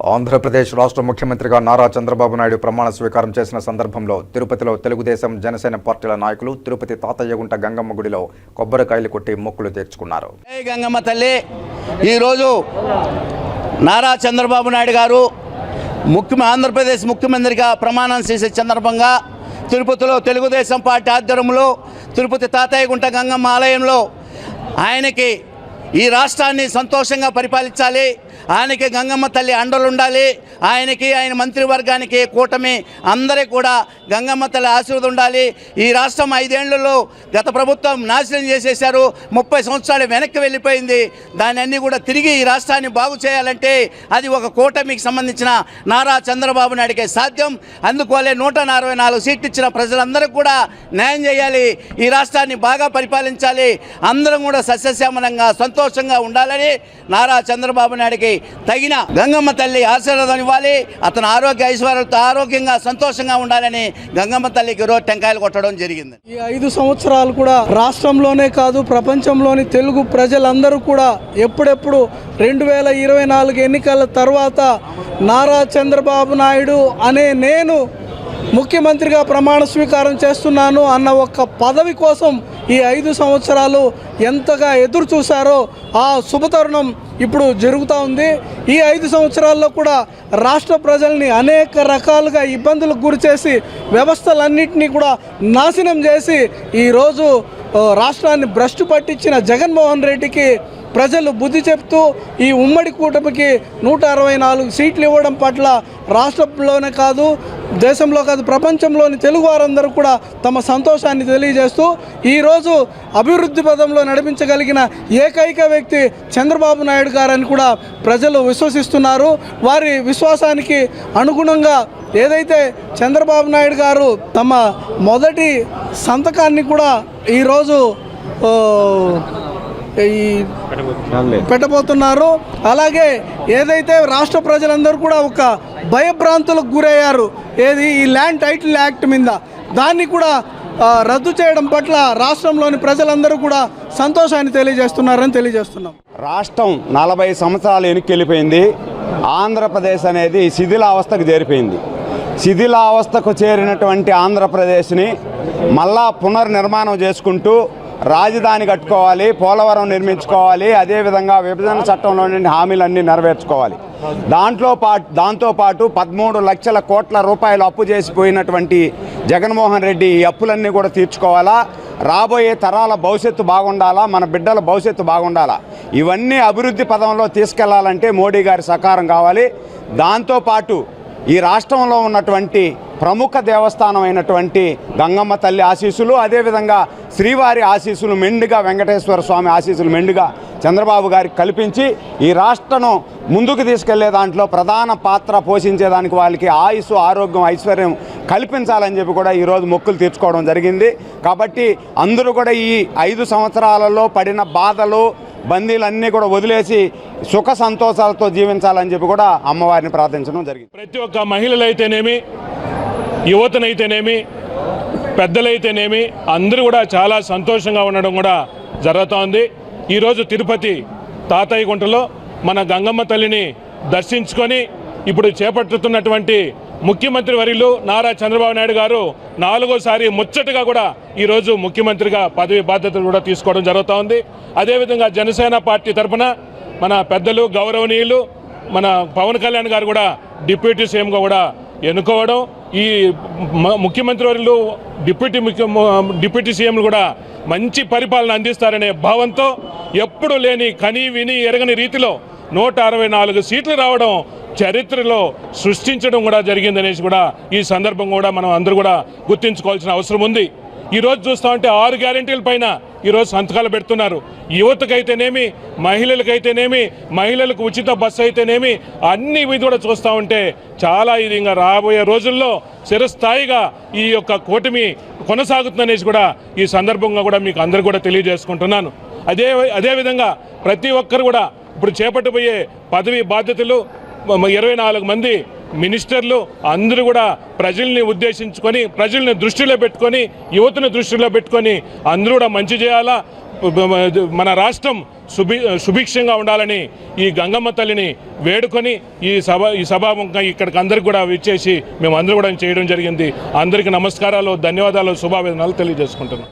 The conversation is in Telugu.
ఆంధ్రప్రదేశ్ రాష్ట్ర ముఖ్యమంత్రిగా నారా చంద్రబాబు నాయుడు ప్రమాణ స్వీకారం చేసిన సందర్భంలో తిరుపతిలో తెలుగుదేశం జనసేన పార్టీల నాయకులు తిరుపతి తాతయ్యగుంట గంగమ్మ గుడిలో కొబ్బరికాయలు కొట్టి మొక్కులు తీర్చుకున్నారు. గంగమ్మ తల్లి. ఈరోజు నారా చంద్రబాబు నాయుడు గారు ముఖ్య ఆంధ్రప్రదేశ్ ముఖ్యమంత్రిగా ప్రమాణం చేసే సందర్భంగా తిరుపతిలో తెలుగుదేశం పార్టీ ఆధ్వర్యంలో తిరుపతి తాతయ్యగుంట గంగమ్మ ఆలయంలో ఆయనకి ఈ రాష్ట్రాన్ని సంతోషంగా పరిపాలించాలి. ఆయనకి గంగమ్మ తల్లి అండలుండాలి ఆయనకి ఆయన మంత్రివర్గానికి కూటమి అందరికీ కూడా గంగమ్మ తల్లి ఆశీర్వాదం ఉండాలి. ఈ రాష్ట్రం ఐదేళ్ళలో గత ప్రభుత్వం నాశనం చేసేశారు. ముప్పై సంవత్సరాలు వెనక్కి వెళ్ళిపోయింది. దాని అన్నీ కూడా తిరిగి ఈ రాష్ట్రాన్ని బాగు చేయాలంటే అది ఒక కూటమికి సంబంధించిన నారా చంద్రబాబు నాయుడికే సాధ్యం. అందుకోలే నూట అరవై నాలుగు సీట్లు ఇచ్చిన ప్రజలందరికీ కూడా న్యాయం చేయాలి. ఈ రాష్ట్రాన్ని బాగా పరిపాలించాలి. అందరం కూడా సస్యశ్యామలంగా సంతోషంగా ఉండాలని నారా చంద్రబాబు నాయుడికి తగిన గంగమ్మ తల్లి ఆశీర్వాదం ఇవ్వాలి. అతను ఆరోగ్య ఐశ్వర్యాలతో ఆరోగ్యంగా సంతోషంగా ఉండాలని గంగమ్మ తల్లికి రోజు టెంకాయలు కొట్టడం జరిగింది. ఈ ఐదు సంవత్సరాలు కూడా రాష్ట్రంలోనే కాదు ప్రపంచంలోని తెలుగు ప్రజలందరూ కూడా ఎప్పుడెప్పుడు రెండు వేల ఇరవై నాలుగు ఎన్నికల తర్వాత నారా చంద్రబాబు నాయుడు అనే నేను ముఖ్యమంత్రిగా ప్రమాణ స్వీకారం చేస్తున్నాను అన్న ఒక పదవి కోసం ఈ ఐదు సంవత్సరాలు ఎంతగా ఎదురు చూశారో ఆ శుభతరుణం ఇప్పుడు జరుగుతూ ఉంది. ఈ ఐదు సంవత్సరాల్లో కూడా రాష్ట్ర ప్రజల్ని అనేక రకాలుగా ఇబ్బందులకు గురిచేసి వ్యవస్థలన్నింటినీ కూడా నాశనం చేసి ఈరోజు రాష్ట్రాన్ని భ్రష్టు పట్టించిన జగన్మోహన్ రెడ్డికి ప్రజలు బుద్ధి చెప్తూ ఈ ఉమ్మడి కూటమికి నూట అరవై నాలుగు సీట్లు ఇవ్వడం పట్ల రాష్ట్రంలోనే కాదు దేశంలో కాదు ప్రపంచంలోని తెలుగు వారందరూ కూడా తమ సంతోషాన్ని తెలియజేస్తూ ఈరోజు అభివృద్ధి పదంలో నడిపించగలిగిన ఏకైక వ్యక్తి చంద్రబాబు నాయుడు గారని కూడా ప్రజలు విశ్వసిస్తున్నారు. వారి విశ్వాసానికి అనుగుణంగా ఏదైతే చంద్రబాబు నాయుడు గారు తమ మొదటి సంతకాన్ని కూడా ఈరోజు ఈ పెట్టబోతున్నారు. అలాగే ఏదైతే రాష్ట్ర ప్రజలందరూ కూడా ఒక భయభ్రాంతులకు గురయ్యారు ఏది ఈ ల్యాండ్ టైటిల్ యాక్ట్ మీద దాన్ని కూడా రద్దు చేయడం పట్ల రాష్ట్రంలోని ప్రజలందరూ కూడా సంతోషాన్ని తెలియజేస్తున్నారని తెలియజేస్తున్నాం. రాష్ట్రం నలభై సంవత్సరాలు వెనక్కి ఆంధ్రప్రదేశ్ అనేది శిథిలావస్థకు చేరిపోయింది. శిథిలావస్థకు చేరినటువంటి ఆంధ్రప్రదేశ్ని మళ్ళా పునర్నిర్మాణం చేసుకుంటూ రాజధాని కట్టుకోవాలి పోలవరం నిర్మించుకోవాలి అదేవిధంగా విభజన చట్టంలోని హామీలన్నీ నెరవేర్చుకోవాలి. దాంట్లో పాటు దాంతోపాటు పదమూడు లక్షల కోట్ల రూపాయలు అప్పు చేసిపోయినటువంటి జగన్మోహన్ రెడ్డి ఈ అప్పులన్నీ కూడా తీర్చుకోవాలా? రాబోయే తరాల భవిష్యత్తు బాగుండాలా? మన బిడ్డల భవిష్యత్తు బాగుండాలా? ఇవన్నీ అభివృద్ధి పదంలో తీసుకెళ్ళాలంటే మోడీ గారి సహకారం కావాలి. దాంతోపాటు ఈ రాష్ట్రంలో ఉన్నటువంటి ప్రముఖ దేవస్థానం అయినటువంటి గంగమ్మ తల్లి ఆశీస్సులు అదేవిధంగా శ్రీవారి ఆశీస్సులు మెండుగా వెంకటేశ్వర స్వామి ఆశీస్సులు మెండుగా చంద్రబాబు గారికి కల్పించి ఈ రాష్ట్రను ముందుకు తీసుకెళ్ళే దాంట్లో ప్రధాన పాత్ర పోషించేదానికి వాళ్ళకి ఆయుస్సు ఆరోగ్యం ఐశ్వర్యం కల్పించాలని చెప్పి కూడా ఈరోజు మొక్కులు తీర్చుకోవడం జరిగింది. కాబట్టి అందరూ కూడా ఈ ఐదు సంవత్సరాలలో పడిన బాధలు బందీలన్నీ కూడా వదిలేసి సుఖ సంతోషాలతో జీవించాలని చెప్పి కూడా అమ్మవారిని ప్రార్థించడం జరిగింది. ప్రతి ఒక్క మహిళలైతేనేమి యువతనైతేనేమి పెద్దలైతేనేమి అందరూ కూడా చాలా సంతోషంగా ఉండడం కూడా జరుగుతోంది. ఈరోజు తిరుపతి తాతయ్య గుంటలో మన గంగమ్మ తల్లిని దర్శించుకొని ఇప్పుడు చేపట్టుతున్నటువంటి ముఖ్యమంత్రి వర్యులు నారా చంద్రబాబు నాయుడు గారు నాలుగోసారి ముచ్చటగా కూడా ఈరోజు ముఖ్యమంత్రిగా పదవి బాధ్యతలు కూడా తీసుకోవడం జరుగుతూ ఉంది అదేవిధంగా జనసేన పార్టీ తరఫున మన పెద్దలు గౌరవనీయులు మన పవన్ కళ్యాణ్ గారు కూడా డిప్యూటీ సీఎంగా కూడా ఎన్నుకోవడం ఈ ముఖ్యమంత్రి వర్యులు డిప్యూటీ ముఖ్య డిప్యూటీ సీఎంలు కూడా మంచి పరిపాలన అందిస్తారనే భావంతో ఎప్పుడు లేని కని విని ఎరగని రీతిలో నూట అరవై నాలుగు సీట్లు రావడం చరిత్రలో సృష్టించడం కూడా జరిగిందనేసి కూడా ఈ సందర్భం కూడా మనం అందరూ కూడా గుర్తించుకోవాల్సిన అవసరం ఉంది. ఈ రోజు చూస్తా ఉంటే ఆరు గ్యారెంటీల పైన ఈరోజు సంతకాలు పెడుతున్నారు. యువతకైతేనేమి మహిళలకైతేనేమి మహిళలకు ఉచిత బస్సు అయితేనేమి అన్ని ఇది కూడా చూస్తూ ఉంటే చాలా ఇది ఇంకా రాబోయే రోజుల్లో చిరస్థాయిగా ఈ యొక్క కూటమి కొనసాగుతుందనేసి కూడా ఈ సందర్భంగా కూడా మీకు అందరు కూడా తెలియజేసుకుంటున్నాను. అదే అదేవిధంగా ప్రతి ఒక్కరు కూడా ఇప్పుడు చేపట్టబోయే పదవి బాధ్యతలు ఇరవై నాలుగు మంది మినిస్టర్లు అందరూ కూడా ప్రజల్ని ఉద్దేశించుకొని ప్రజల్ని దృష్టిలో పెట్టుకొని యువతను దృష్టిలో పెట్టుకొని అందరూ కూడా మంచి చేయాలా? మన రాష్ట్రం సుభి సుభిక్షంగా ఉండాలని ఈ గంగమ్మ తల్లిని వేడుకొని ఈ సభ ఈ సభాముఖంగా ఇక్కడికి అందరికి కూడా విచ్చేసి మేము అందరూ కూడా చేయడం జరిగింది. అందరికీ నమస్కారాలు ధన్యవాదాలు శుభావేదనాలు తెలియజేసుకుంటున్నాం.